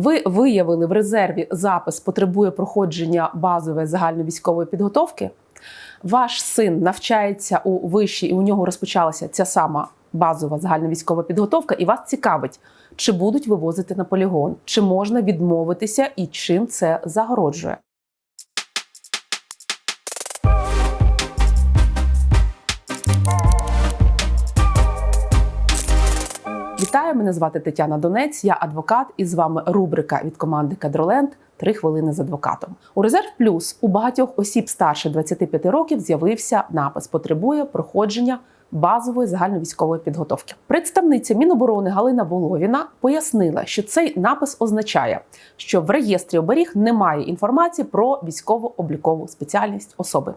Ви виявили в резерві запис потребує проходження базової загальновійськової підготовки. Ваш син навчається у виші, і у нього розпочалася ця сама базова загальновійськова підготовка, і вас цікавить, чи будуть вивозити на полігон, чи можна відмовитися і чим це загороджує. Вітаю, мене звати Тетяна Донець, я адвокат, і з вами рубрика від команди Кадроленд Три хвилини з адвокатом. У резерв плюс у багатьох осіб старше 25 років з'явився напис Потребує проходження базової загальновійськової підготовки. Представниця Міноборони Галина Воловіна пояснила, що цей напис означає, що в реєстрі оберіг немає інформації про військово-облікову спеціальність особи.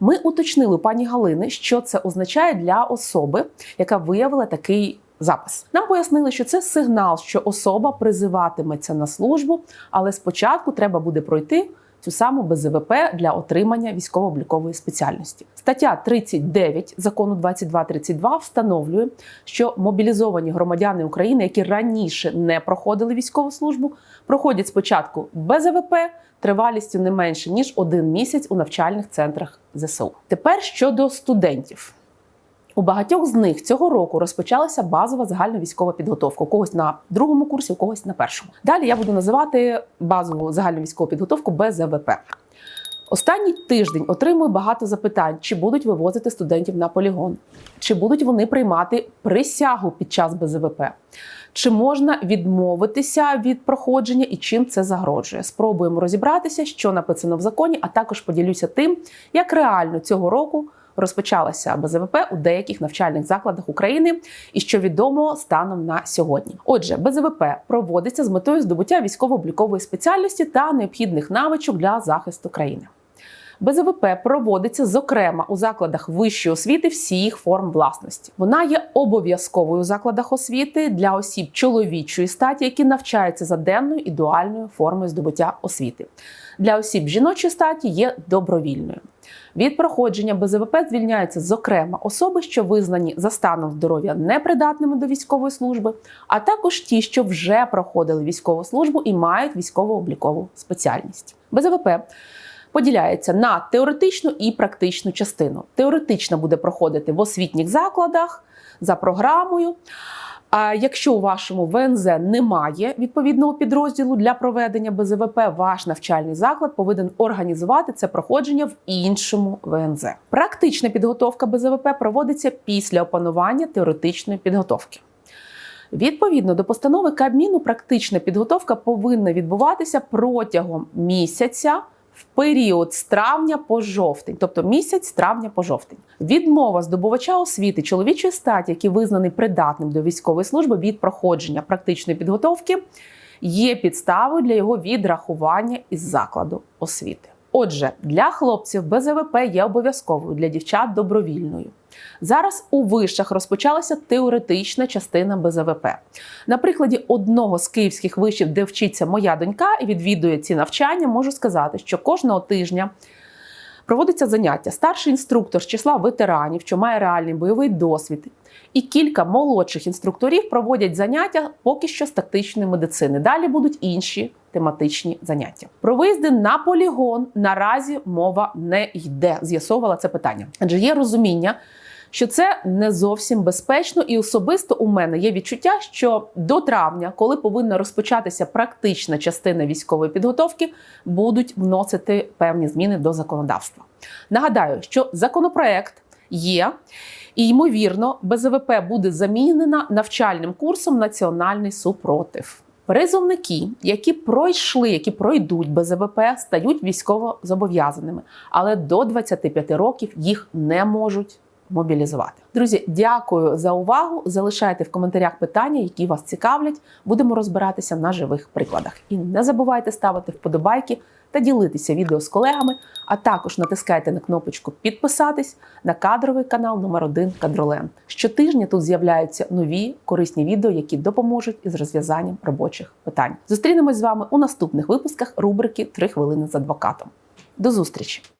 Ми уточнили пані Галини, що це означає для особи, яка виявила такий запис. Нам пояснили, що це сигнал, що особа призиватиметься на службу, але спочатку треба буде пройти цю саму БЗВП для отримання військово-облікової спеціальності. Стаття 39 закону 2232 встановлює, що мобілізовані громадяни України, які раніше не проходили військову службу, проходять спочатку БЗВП тривалістю не менше ніж один місяць у навчальних центрах ЗСУ. Тепер щодо студентів. У багатьох з них цього року розпочалася базова загальна військова підготовка. У когось на другому курсі, у когось на першому. Далі я буду називати базову загальну військову підготовку без ЗВП. Останній тиждень отримую багато запитань, чи будуть вивозити студентів на полігон, чи будуть вони приймати присягу під час БЗВП, чи можна відмовитися від проходження і чим це загрожує. Спробуємо розібратися, що написано в законі, а також поділюся тим, як реально цього року розпочалася БЗВП у деяких навчальних закладах України і що відомо станом на сьогодні. Отже, БЗВП проводиться з метою здобуття військово-облікової спеціальності та необхідних навичок для захисту країни. БЗВП проводиться зокрема у закладах вищої освіти всіх форм власності. Вона є обов'язковою у закладах освіти для осіб чоловічої статі, які навчаються за денною і дуальною формою здобуття освіти. Для осіб жіночої статі є добровільною. Від проходження БЗВП звільняються зокрема особи, що визнані за станом здоров'я непридатними до військової служби, а також ті, що вже проходили військову службу і мають військово-облікову спеціальність. БЗВП поділяється на теоретичну і практичну частину. Теоретично буде проходити в освітніх закладах за програмою. А якщо у вашому ВНЗ немає відповідного підрозділу для проведення БЗВП, ваш навчальний заклад повинен організувати це проходження в іншому ВНЗ. Практична підготовка БЗВП проводиться після опанування теоретичної підготовки. Відповідно до постанови Кабміну, практична підготовка повинна відбуватися протягом місяця в період з травня по жовтень, тобто місяць з травня по жовтень. Відмова здобувача освіти чоловічої статі, який визнаний придатним до військової служби від проходження практичної підготовки, є підставою для його відрахування із закладу освіти. Отже, для хлопців БЗВП є обов'язковою, для дівчат добровільною. Зараз у вишах розпочалася теоретична частина БЗВП. На прикладі одного з київських вишів, де вчиться моя донька і відвідує ці навчання, можу сказати, що кожного тижня проводиться заняття. Старший інструктор з числа ветеранів, що має реальний бойовий досвід, і кілька молодших інструкторів проводять заняття поки що з тактичної медицини. Далі будуть інші тематичні заняття. Про виїзди на полігон наразі мова не йде. З'ясовувала це питання, адже є розуміння. Що це не зовсім безпечно, і особисто у мене є відчуття, що до травня, коли повинна розпочатися практична частина військової підготовки, будуть вносити певні зміни до законодавства. Нагадаю, що законопроект є, і ймовірно, БЗВП буде замінена навчальним курсом Національний супротив. Призовники, які пройшли, які пройдуть БЗВП, стають військово зобов'язаними, але до 25 років їх не можуть мобілізувати. Друзі, дякую за увагу. Залишайте в коментарях питання, які вас цікавлять. Будемо розбиратися на живих прикладах. І не забувайте ставити вподобайки та ділитися відео з колегами, а також натискайте на кнопочку підписатись на кадровий канал номер 1 Кадролен. Щотижня тут з'являються нові корисні відео, які допоможуть із розв'язанням робочих питань. Зустрінемось з вами у наступних випусках рубрики «3 хвилини з адвокатом. До зустрічі!